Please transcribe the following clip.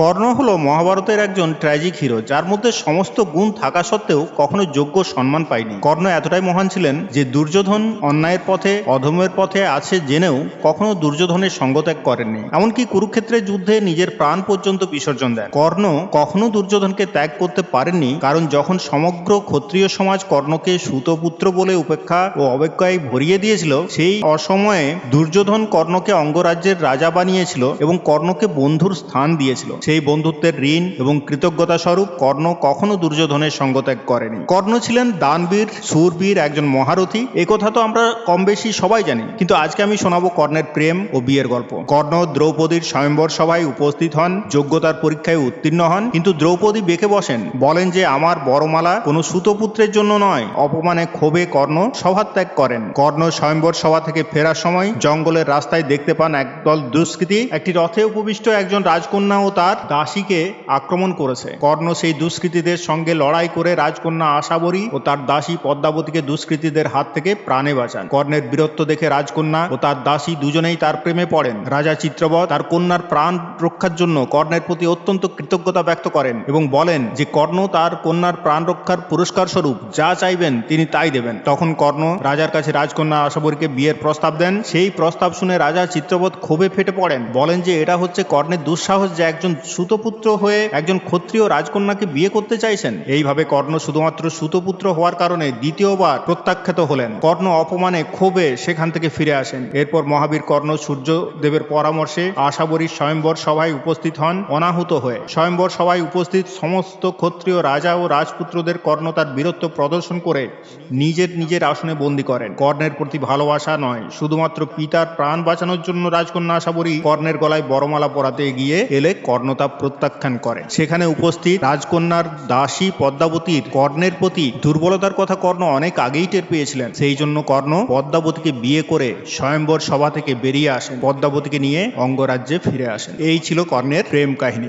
কর্ণ হলো মহাভারতের একজন ট্র্যাজিক হিরো যার মধ্যে সমস্ত গুণ থাকা সত্ত্বেও কখনো যোগ্য সম্মান পায়নি। কর্ণ এতটাই মহান ছিলেন যে দুর্যোধন অন্যায়ের পথে অধমের পথে আছে জেনেও কখনো দুর্যোধনের সঙ্গত্যাগ করেননি। এমনকি কুরুক্ষেত্রের যুদ্ধে নিজের প্রাণ পর্যন্ত বিসর্জন দেন। কর্ণ কখনো দুর্যোধনকে ত্যাগ করতে পারেননি, কারণ যখন সমগ্র ক্ষত্রিয় সমাজ কর্ণকে সুতপুত্র বলে উপেক্ষা ও অবজ্ঞায় ভরিয়ে দিয়েছিল, সেই অসময়ে দুর্যোধন কর্ণকে অঙ্গরাজ্যের রাজা বানিয়েছিল এবং কর্ণকে বন্ধুর স্থান দিয়েছিল। সেই বন্ধুত্বের ঋণ এবং কৃতজ্ঞতা স্বরূপ কর্ণ কখনো দুর্যোধনের সঙ্গত্যাগ করেনি। কর্ণ ছিলেন দানবীর, সুরবীর, একজন মহারথী। এই কথা তো আমরা কম বেশি সবাই জানি। কিন্তু আজকে আমি শোনাবো কর্ণের প্রেম ও বিয়ের গল্প। কর্ণ দ্রৌপদীর স্বয়ম্বর সভায় উপস্থিত হন, যোগ্যতার পরীক্ষায় উত্তীর্ণ হন। কিন্তু দ্রৌপদী বেঁকে বসেন। বলেন যে, আমার বড়মালা কোনো সুতপুত্রের জন্য নয়। অপমানে ক্ষোভে কর্ণ সভা ত্যাগ করেন। কর্ণ স্বয়ম্বর সভা থেকে ফেরার সময় জঙ্গলের রাস্তায় দেখতে পান একদল দুষ্কৃতী। একটি রথে উপবিষ্ট একজন রাজকন্যা ও তার দাসীকে আক্রমণ করেছে। কর্ণ সেই দুষ্কৃতীদের সঙ্গে লড়াই করে রাজকন্যা আশাবরী ও তার দাসী পদ্মাবতীকে দুষ্কৃতীদের হাত থেকে প্রাণে বাঁচান। কর্ণের বীরত্ব দেখে রাজকন্যা ও তার দাসী দুজনেই তার প্রেমে পড়েন। রাজা চিত্রবৎ তার কন্যার প্রাণ রক্ষার জন্য কর্ণের প্রতি অত্যন্ত কৃতজ্ঞতা ব্যক্ত করেন এবং বলেন যে, কর্ণ তার কন্যার প্রাণ রক্ষার পুরস্কার স্বরূপ, যা চাইবেন তিনি তাই দেবেন। তখন কর্ণ রাজার কাছে রাজকন্যা আশাবরীকে বিয়ের প্রস্তাব দেন। সেই প্রস্তাব শুনে রাজা চিত্রবৎ ক্ষোভে ফেটে পড়েন। বলেন যে, এটা হচ্ছে কর্ণের দুঃসাহস যে একজন সুতপুত্র হয়ে একজন ক্ষত্রিয় রাজকন্যাকে বিয়ে করতে চাইছেন। এইভাবে কর্ণ শুধুমাত্র সুতপুত্র হওয়ার কারণে দ্বিতীয়বার প্রত্যাখ্যাত হলেন। কর্ণ অপমানে ক্ষোভে সেখান থেকে ফিরে আসেন। এরপর মহাবীর কর্ণ সূর্যদেবের পরামর্শে আশাবরীর স্বয়ম্বর সভায় উপস্থিত হন, অনাহুত হয়ে। স্বয়ম্বর সভায় উপস্থিত সমস্ত ক্ষত্রিয় রাজা ও রাজপুত্রদের কর্ণ তার বীরত্ব প্রদর্শন করে নিজের নিজের আসনে বন্দী করেন। কর্ণের প্রতি ভালোবাসা নয়, শুধুমাত্র পিতার প্রাণ বাঁচানোর জন্য রাজকন্যা আশাবরী কর্ণের গলায় বড়মালা পরাতে গিয়ে এলে কর্ণ তা প্রত্যাখ্যান করে। সেখানে উপস্থিত রাজকন্যার দাসী পদ্মাবতীর কর্ণের প্রতি দুর্বলতার কথা কর্ণ অনেক আগেই টের পেয়েছিলেন। সেই জন্য কর্ণ পদ্মাবতীকে বিয়ে করে স্বয়ম্বর সভা থেকে বেরিয়ে আসেন। পদ্মাবতীকে নিয়ে অঙ্গরাজ্যে ফিরে আসেন। এই ছিল কর্ণের প্রেম কাহিনী।